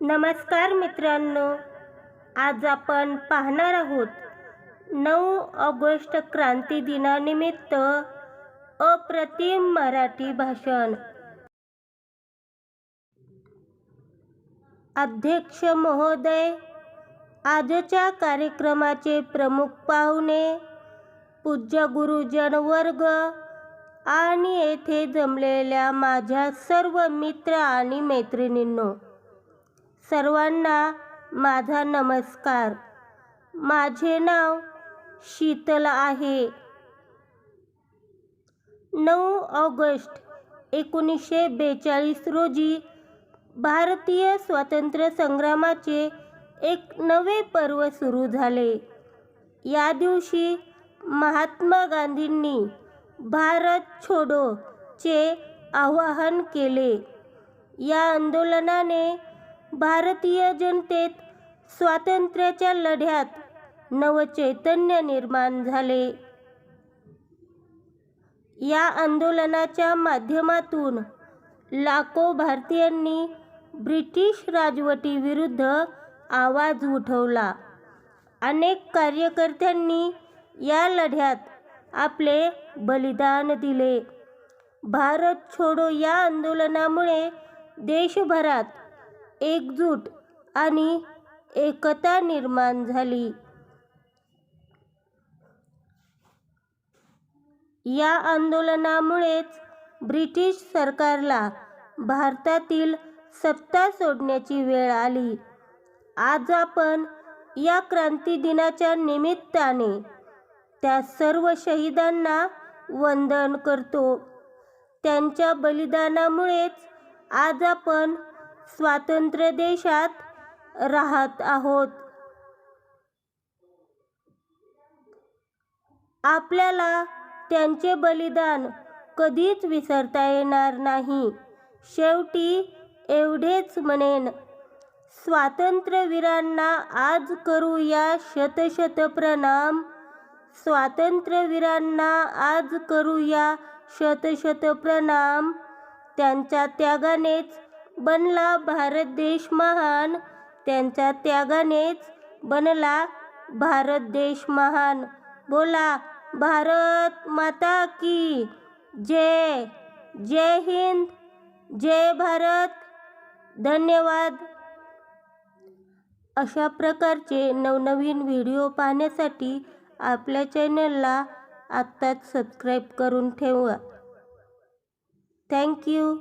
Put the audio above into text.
नमस्कार मित्रांनो आज आपण पाहणार आहोत नऊ ऑगस्ट क्रांती दिनानिमित्त अप्रतिम मराठी भाषण. अध्यक्ष महोदय आजच्या कार्यक्रमाचे प्रमुख पाहुणे पूज्य गुरुजन वर्ग आणि येथे जमलेल्या माझ्या सर्व मित्र आणि मैत्रिणींनो सर्वांना माझा नमस्कार. माझे नाव शीतल आहे. नऊ ऑगस्ट एकोणीसशे बेचाळीस रोजी भारतीय स्वातंत्र्य संग्रामाचे एक नवे पर्व सुरू झाले. या दिवशी महात्मा गांधींनी भारत छोडो चे आवाहन केले. या आंदोलनाने भारतीय जनतेत स्वातंत्र्याच्या लढ्यात नवचैतन्य निर्माण झाले. या आंदोलनाच्या माध्यमातून लाखो भारतीयांनी ब्रिटिश राजवटीविरुद्ध आवाज उठवला. अनेक कार्यकर्त्यांनी या लढ्यात आपले बलिदान दिले. भारत छोडो या आंदोलनामुळे देशभरात एकजूट आणि एकता निर्माण झाली. या आंदोलनामुळेच ब्रिटिश सरकारला भारतातील सत्ता सोडण्याची वेळ आली. आज आपण या क्रांती दिनाच्या निमित्ताने त्या सर्व शहीदांना वंदन करतो. त्यांच्या बलिदानामुळेच आज आपण स्वातंत्र्य देशात राहत आहोत. आपल्याला त्यांचे बलिदान कधीच विसरता येणार नाही. शेवटी एवढेच म्हणेन स्वातंत्र्यवीरांना आज करूया शतशत प्रणाम. स्वातंत्र्यवीरांना आज करूया शतशत प्रणाम. त्यांच्या त्यागानेच बनला भारत देश महान. त्यांच्या त्यागानेच बनला भारत देश महान. बोला भारत माता की जय. जय हिंद जय भारत. धन्यवाद. अशा प्रकारचे नवनवीन व्हिडिओ पाहण्यासाठी आपल्या चॅनलला आत्ताच सबस्क्राईब करून ठेवा. थँक्यू